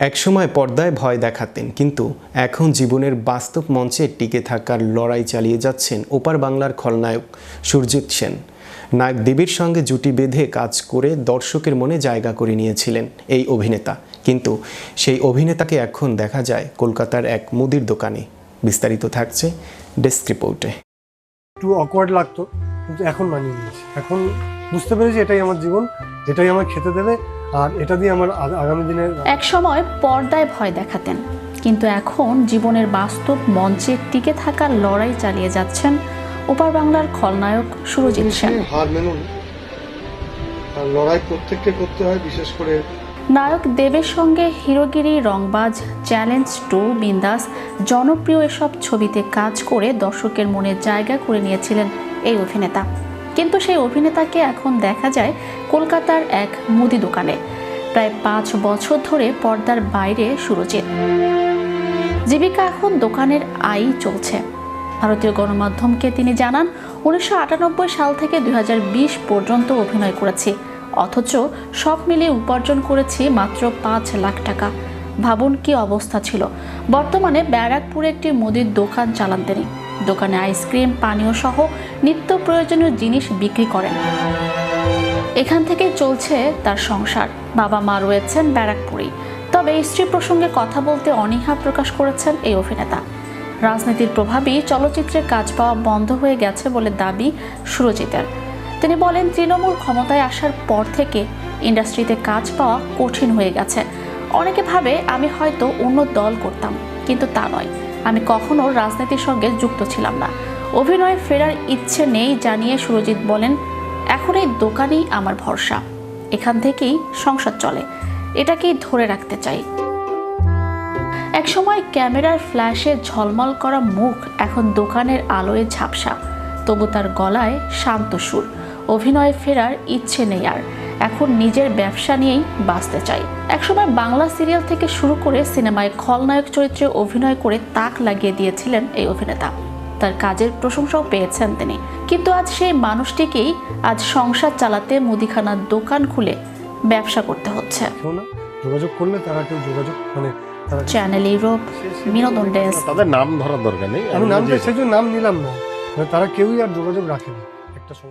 একসময় পর্দায় ভয় দেখাতেন, কিন্তু এখন জীবনের বাস্তব মঞ্চে টিকে থাকার লড়াই চালিয়ে যাচ্ছেন ওপার বাংলার খলনায়ক সুরজিৎ সেন। নায়ক দেবীর সঙ্গে জুটি বেঁধে কাজ করে দর্শকের মনে জায়গা করে নিয়েছিলেন এই অভিনেতা। কিন্তু সেই অভিনেতাকে এখন দেখা যায় কলকাতার এক মুদির দোকানে। বিস্তারিত থাকছে ডেস্ক রিপোর্টে। একটু অকওয়ার্ড লাগতো। কিন্তু এখন মানিয়ে নিয়েছি। এখন বুঝতে পেরেছি এটাই আমার জীবন এটাই আমার খেতে দেবে আর এটা দিয়ে আমার আগামী দিনে এক সময় পর্দায় ভয় দেখাতেন কিন্তু এখন জীবনের বাস্তব মঞ্চে টিকে থাকার লড়াই চালিয়ে যাচ্ছেন ওপার বাংলার খলনায়ক সুরজিৎ সেন। হার মেনুন। লড়াই প্রত্যেককে করতে হয় বিশেষ করে নায়ক দেবের সঙ্গে হিরোগিরি রংবাজ চ্যালেঞ্জ টু বিন্দাস জনপ্রিয় এসব ছবিতে কাজ করে দর্শকের মনে জায়গা করে নিয়েছিলেন এই অভিনেতা। কিন্তু সেই অভিনেতাকে এখন দেখা যায় কলকাতার এক মুদি দোকানে। প্রায় পাঁচ বছর ধরে পর্দার বাইরে সুরজিৎ। জীবিকা এখন দোকানের আই চলছে। ভারতীয় গণমাধ্যমকে তিনি জানান, উনিশশো আটানব্বই সাল থেকে দুই হাজার বিশ পর্যন্ত অভিনয় করেছি। অথচ সব মিলিয়ে উপার্জন করেছি মাত্র পাঁচ লাখ টাকা। ভাবুন কি অবস্থা ছিল। বর্তমানে ব্যারাকপুরে একটি মুদির দোকান চালান তিনি। দোকানে আইসক্রিম, পানীয় সহ নিত্য প্রয়োজনীয় জিনিস বিক্রি করেন। এখান থেকে চলছে তার সংসার। বাবা মা রয়েছেন ব্যারাকপুরে তবে স্ত্রী প্রসঙ্গে কথা বলতে অনীহা প্রকাশ করেছেন এই অভিনেতা। রাজনীতির প্রভাবেই চলচ্চিত্রে কাজ পাওয়া বন্ধ হয়ে গেছে বলে দাবি সুরজিতের। তিনি বলেন, তৃণমূল ক্ষমতায় আসার পর থেকে ইন্ডাস্ট্রিতে কাজ পাওয়া কঠিন হয়ে গেছে। অনেকে ভাবে, আমি হয়তো অন্য দল করতাম, কিন্তু তা নয়। আমি কখনো রাজনীতির সঙ্গে যুক্ত ছিলাম না। অভিনয়ে ফেরার ইচ্ছে নেই জানিয়ে সুরজিৎ বলেন, এখন এই দোকানেই আমার ভরসা। এখান থেকেই সংসার চলে। এটাকেই ধরে রাখতে চাই। একসময় ক্যামেরার ফ্ল্যাশে ঝলমল করা মুখ এখন দোকানের আলোয় ঝাপসা। তবু তার গলায় শান্ত সুর। অভিনয়ে ফেরার ইচ্ছে নেই আর। এখন নিজের ব্যবসা নিয়েই বাঁচতে চাই। একসময় বাংলা সিরিয়াল থেকে শুরু করে সিনেমায় খলনায়ক চরিত্রে অভিনয় করে তাক লাগিয়ে দিয়েছিলেন এই অভিনেতা। তার কাজের প্রশংসাও পেয়েছেন তিনি। কিন্তু আজ সেই মানুষটিকেই আজ সংসার চালাতে মুদিখানার দোকান খুলে ব্যবসা করতে হচ্ছে। যোগাযোগ করলে তারা কেউ যোগাযোগ মানে চ্যানেল ইউরোপ বিনোদন ডেস্ক। তাদের নাম ধরার দরকার নেই আমি নাম সেই নাম নিলাম না। মানে তারা কেউই আর যোগাযোগ রাখেনি।